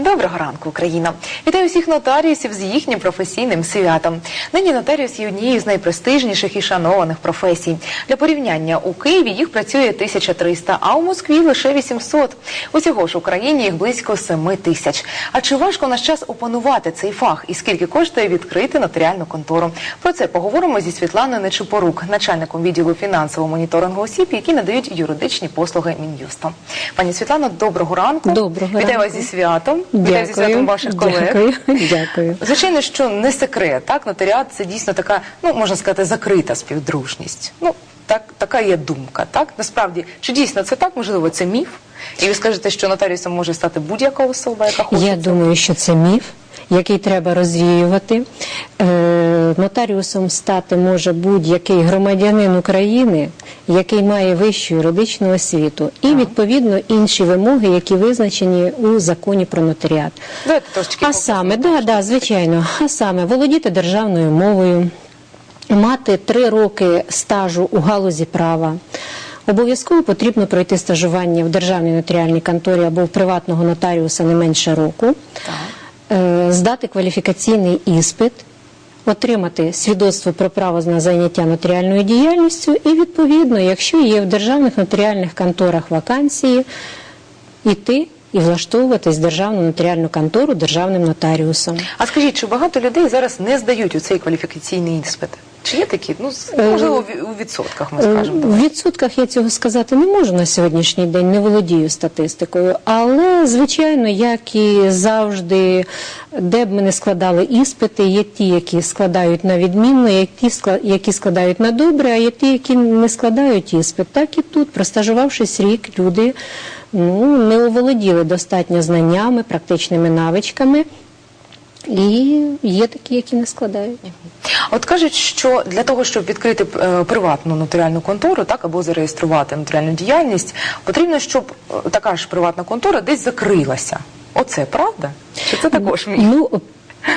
Доброго ранку, Україна! Вітаю всіх нотаріусів з їхнім професійним святом. Нині нотаріус є однією з найпрестижніших і шанованих професій. Для порівняння у Києві їх працює 1300, а у Москві лише 800. Усього ж в Україні їх близько 7 тисяч. А чи важко в наш час опанувати цей фах і скільки коштує відкрити нотаріальну контору? Про це поговоримо зі Світланою Нечипорук, начальником відділу фінансового моніторингу осіб, які надають юридичні послуги Мін'юсту. Пані Світлано, доброго ранку. Доброго Вітаю вас зі святом. Вітаю зі святом ваших колег. Дякую. Дякую. Звичайно, що не секрет, так нотаріат це дійсно така, ну можна сказати, закрита співдружність. Ну так, така є думка. Так насправді, чи дійсно це так? Можливо, це міф. І ви скажете, що нотаріусом може стати будь-яка особа, яка хоче. Я думаю, що це міф, який треба розвіювати. Е, нотаріусом стати може будь-який громадянин України, який має вищу юридичну освіту, і відповідно інші вимоги, які визначені у законі про нотаріат. А саме, да, да, звичайно, а саме володіти державною мовою, мати три роки стажу у галузі права. Обов'язково потрібно пройти стажування в державній нотаріальній конторі або в приватного нотаріуса не менше року, Е, здати кваліфікаційний іспит, отримати свідоцтво про право на заняття нотаріальною діяльністю і, відповідно, якщо є в державних нотаріальних конторах вакансії, йти і влаштовуватись в державну нотаріальну контору державним нотаріусом. А скажіть, чи багато людей зараз не здають у цей кваліфікаційний іспит? Чи є такі? Ну Е, можливо, у відсотках ми Е, скажемо. В відсотках я цього сказати не можу на сьогоднішній день, не володію статистикою. Але, звичайно, як і завжди, де б ми не складали іспити, є ті, які складають на відмінно, є ті, які складають на добре, а є ті, які не складають іспит. Так і тут, простажувавшись рік, люди ну, не оволоділи достатньо знаннями, практичними навичками. І є такі, які не складають. От кажуть, що для того, щоб відкрити е, приватну нотаріальну контору, так або зареєструвати нотаріальну діяльність, потрібно, щоб е, така ж приватна контора десь закрилася. Оце правда? Чи це також міф? Ну,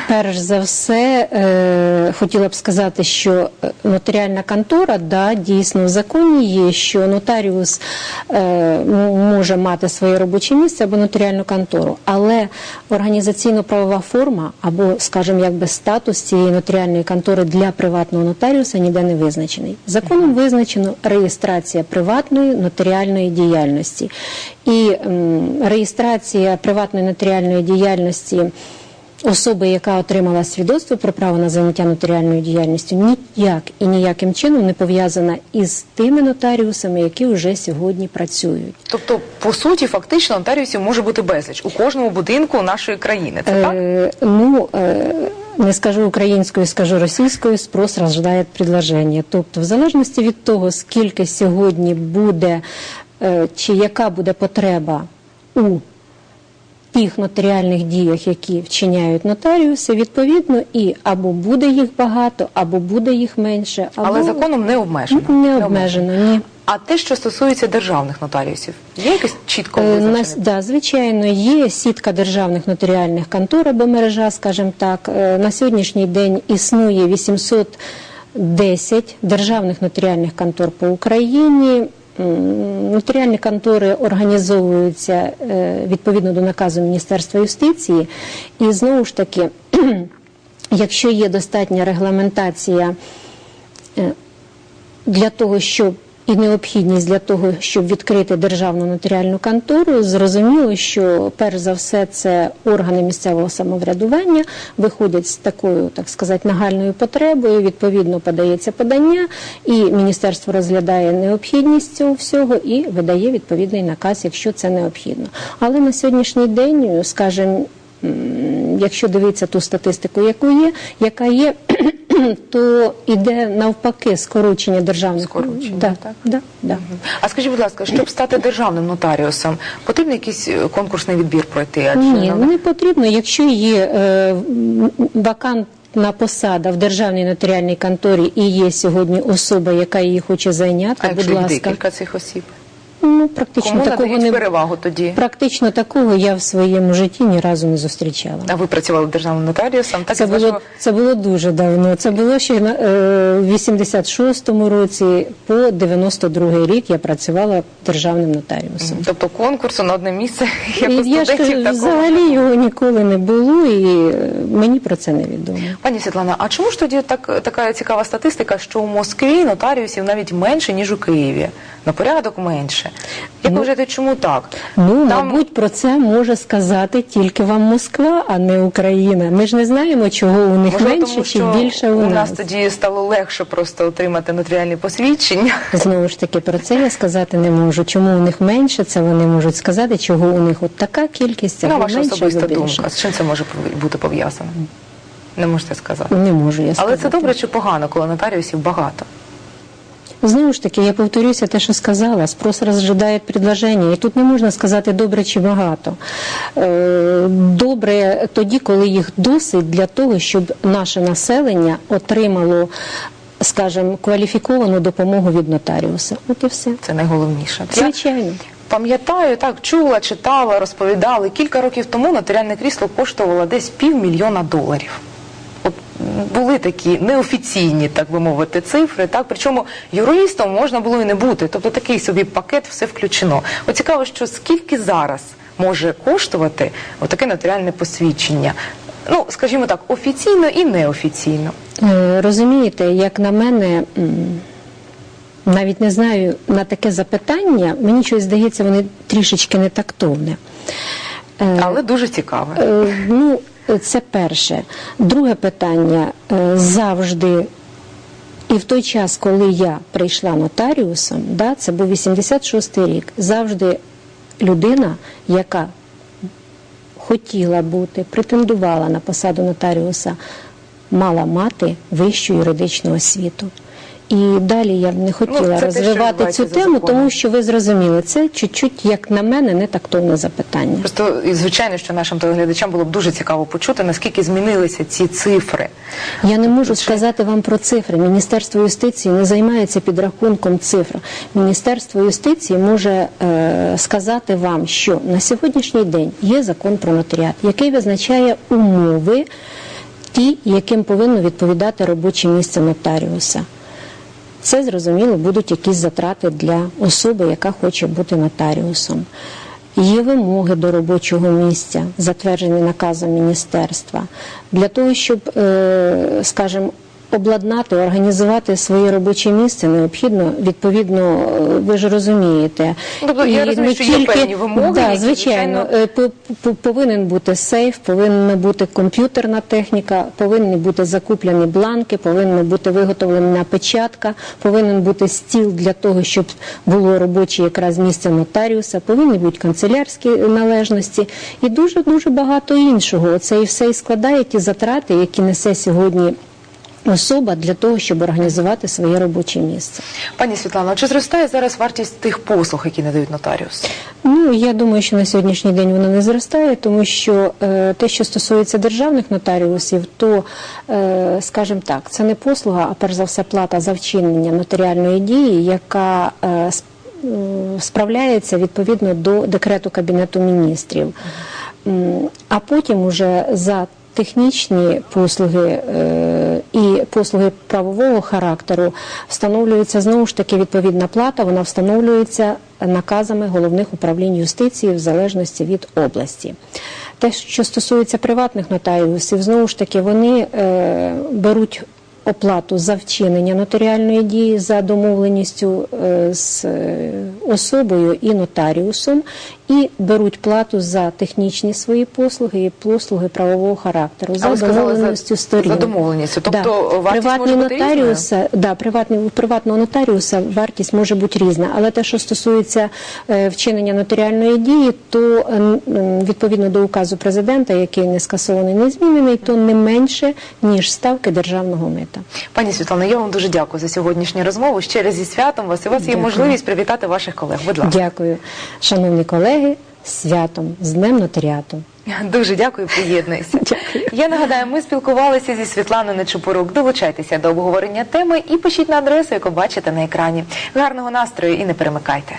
перш за все, е, хотіла б сказати, що е, нотаріальна контора, да, дійсно в законі є, що нотаріус е, може мати своє робоче місце або нотаріальну контору, але організаційно-правова форма або, скажімо, якби статус цієї нотаріальної контори для приватного нотаріуса ніде не визначений. Законом визначено реєстрація приватної нотаріальної діяльності. І м, реєстрація приватної нотаріальної діяльності особи, яка отримала свідоцтво про право на заняття нотаріальною діяльністю, ніяк і ніяким чином не пов'язана із тими нотаріусами, які вже сьогодні працюють. Тобто, по суті, фактично нотаріусів може бути безліч у кожному будинку нашої країни. Це так? Е, ну, е, не скажу українською, скажу російською, спрос рождає предложення. Тобто, в залежності від того, скільки сьогодні буде, е, чи яка буде потреба у тих нотаріальних діях, які вчиняють нотаріуси, відповідно, і або буде їх багато, або буде їх менше, або Але законом не обмежено. не обмежено. Ні. А те, що стосується державних нотаріусів, є якось чітко Е, на- визначене? да, звичайно, є сітка державних нотаріальних контор або мережа, скажімо так. Е, На сьогоднішній день існує 810 державних нотаріальних контор по Україні. Нотаріальні контори організовуються е, відповідно до наказу Міністерства юстиції, і знову ж таки, якщо є достатня регламентація е, для того, щоб і необхідність для того, щоб відкрити державну нотаріальну контору, зрозуміло, що перш за все це органи місцевого самоврядування виходять з такою, так сказати, нагальною потребою. Відповідно, подається подання, і міністерство розглядає необхідність цього всього і видає відповідний наказ, якщо це необхідно. Але на сьогоднішній день, скажімо, якщо дивитися ту статистику, яку є, яка є, то іде навпаки скорочення державних Скорочення, да, так? Да, да. А скажіть, будь ласка, щоб стати державним нотаріусом, потрібно якийсь е, конкурсний відбір пройти? Адже Ні, ну, не потрібно. Якщо є е, м, вакантна посада в державній нотаріальній конторі і є сьогодні особа, яка її хоче зайняти, а будь якщо ласка. декілька цих осіб? Ну, практично Кому такого не перевагу тоді? практично такого я в своєму житті ні разу не зустрічала. А ви працювали державним нотаріусом? Так Це було, вашого- це було дуже давно. Це було ще на е, в 86-му році, по 92-й рік я працювала державним нотаріусом. Тобто конкурсу на одне місце, як у я ж кажу, такого. взагалі його ніколи не було, і е, мені про це не відомо. Пані Світлана, а чому ж тоді так, така цікава статистика, що у Москві нотаріусів навіть менше, ніж у Києві? На порядок менше. Як ви вважаєте, чому так? Ну, Там- мабуть, про це може сказати тільки вам Москва, а не Україна. Ми ж не знаємо, чого у них Можливо, менше тому, чи більше у, у нас. нас тоді стало легше просто отримати нотаріальні посвідчення. Знову ж таки, про це я сказати не можу. Чому у них менше, це вони можуть сказати, чого у них от така кількість, Ну, ваша менше, особиста або більше. думка. З чим це може бути пов'язано? Не можете сказати. Не можу я Але це добре чи погано, коли нотаріусів багато? Знову ж таки, я повторюся те, що сказала. Спрос розжидає предложення. І тут не можна сказати добре чи багато. Е, Добре тоді, коли їх досить для того, щоб наше населення отримало, скажімо, кваліфіковану допомогу від нотаріуса. От і все. Це найголовніше. Звичайно. Пам'ятаю, так чула, читала, розповідали. Кілька років тому нотаріальне крісло коштувало десь півмільйона доларів. Були такі неофіційні, так би мовити, цифри. Так, причому юристом можна було і не бути. Тобто такий собі пакет, все включено. От цікаво, що скільки зараз може коштувати отаке нотаріальне посвідчення. Ну, скажімо так, офіційно і неофіційно. Е, Розумієте, як на мене, навіть не знаю на таке запитання, мені щось здається, вони трішечки не тактовне. Е, Але дуже цікаве. Е, Ну, це перше. Друге питання е, завжди. І в той час, коли я прийшла нотаріусом, да, це був 86-й рік, завжди людина, яка хотіла бути, претендувала на посаду нотаріуса, мала мати вищу юридичну освіту. І далі я б не хотіла Ну, те, розвивати цю тему, тому що ви зрозуміли, це чуть-чуть, як на мене, не тактовне запитання. Просто і звичайно, що нашим телеглядачам було б дуже цікаво почути, наскільки змінилися ці цифри. Я не можу сказати вам про цифри. Міністерство юстиції не займається підрахунком цифр. Міністерство юстиції може е, сказати вам, що на сьогоднішній день є закон про нотаріат, який визначає умови, ті, яким повинно відповідати робоче місце нотаріуса. Це зрозуміло будуть якісь затрати для особи, яка хоче бути нотаріусом. Є вимоги до робочого місця, затверджені наказом міністерства, для того, щоб, е, скажімо, обладнати, організувати своє робоче місце необхідно, відповідно, е, ви ж розумієте. Тобто я І розумію, не що є певні вимоги, Да, які, звичайно, звичайно- Е, по- по- повинен бути сейф, повинна бути комп'ютерна техніка, повинні бути закуплені бланки, повинна бути виготовлена печатка, повинен бути стіл для того, щоб було робоче якраз місце нотаріуса, повинні бути канцелярські належності і дуже дуже багато іншого. Оце і все і складає ті затрати, які несе сьогодні. Особа для того, щоб організувати своє робоче місце. Пані Світлано, чи зростає зараз вартість тих послуг, які надають нотаріуси? Ну я думаю, що на сьогоднішній день вона не зростає, тому що е, те, що стосується державних нотаріусів, то, е, скажімо так, це не послуга, а перш за все плата за вчинення нотаріальної дії, яка е, справляється відповідно до декрету Кабінету міністрів. А потім уже за технічні послуги е, і послуги правового характеру встановлюється знову ж таки відповідна плата. Вона встановлюється наказами головних управлінь юстиції в залежності від області. Те, що стосується приватних нотаріусів, знову ж таки вони е, беруть оплату за вчинення нотаріальної дії за домовленістю е, з особою і нотаріусом, і беруть плату за технічні свої послуги і послуги правового характеру за домовленістю сторін. за домовленістю. Тобто да. приватні нотаріуса, да, приватний, у приватного нотаріуса вартість може бути різна, але те, що стосується е, вчинення нотаріальної дії, то е, відповідно до указу президента, який не скасований, не змінений, то не менше ніж ставки державного мита. Пані Світлано, я вам дуже дякую за сьогоднішню розмову. Ще раз зі святом вас. І у вас є Дякую. можливість привітати ваших колег. Будь ласка. Дякую, шановні колеги, святом, з Днем нотаріату. Дуже дякую, приєднуйся. Дякую. Я нагадаю, ми спілкувалися зі Світланою Нечупорук. Долучайтеся до обговорення теми і пишіть на адресу, яку бачите на екрані. Гарного настрою і не перемикайте.